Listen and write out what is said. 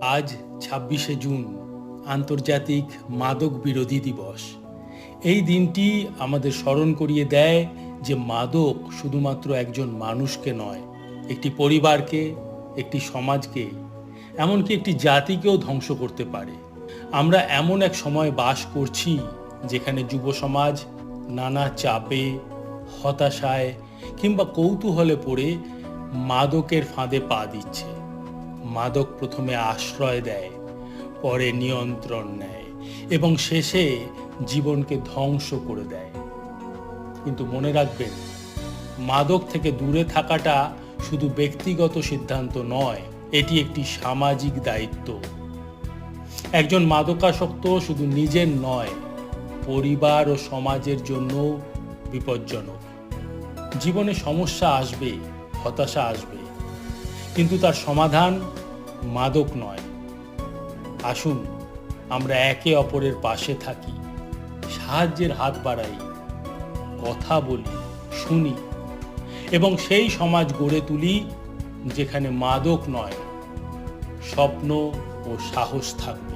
আজ ছাব্বিশে জুন, আন্তর্জাতিক মাদক বিরোধী দিবস। এই দিনটি আমাদের স্মরণ করিয়ে দেয় যে মাদক শুধুমাত্র একজন মানুষকে নয়, একটি পরিবারকে, একটি সমাজকে, এমনকি একটি জাতিকেও ধ্বংস করতে পারে। আমরা এমন এক সময় বাস করছি যেখানে যুব সমাজ নানা চাপে, হতাশায় কিংবা কৌতূহলে পড়ে মাদকের ফাঁদে পা দিচ্ছে। মাদক প্রথমে আশ্রয় দেয়, পরে নিয়ন্ত্রণ নেয় এবং শেষে জীবনকে ধ্বংস করে দেয়। কিন্তু মনে রাখবেন, মাদক থেকে দূরে থাকাটা শুধু ব্যক্তিগত সিদ্ধান্ত নয়, এটি একটি সামাজিক দায়িত্ব। একজন মাদকাসক্ত শুধু নিজের নয়, পরিবার ও সমাজের জন্য বিপজ্জনক। জীবনে সমস্যা আসবে, হতাশা আসবে। কিন্তু তার সমাধান মাদক নয়। আসুন, আমরা একে অপরের পাশে থাকি, সাহায্যের হাত বাড়াই, কথা বলি, শুনি এবং সেই সমাজ গড়ে তুলি যেখানে মাদক নয়, স্বপ্ন ও সাহস থাকবে।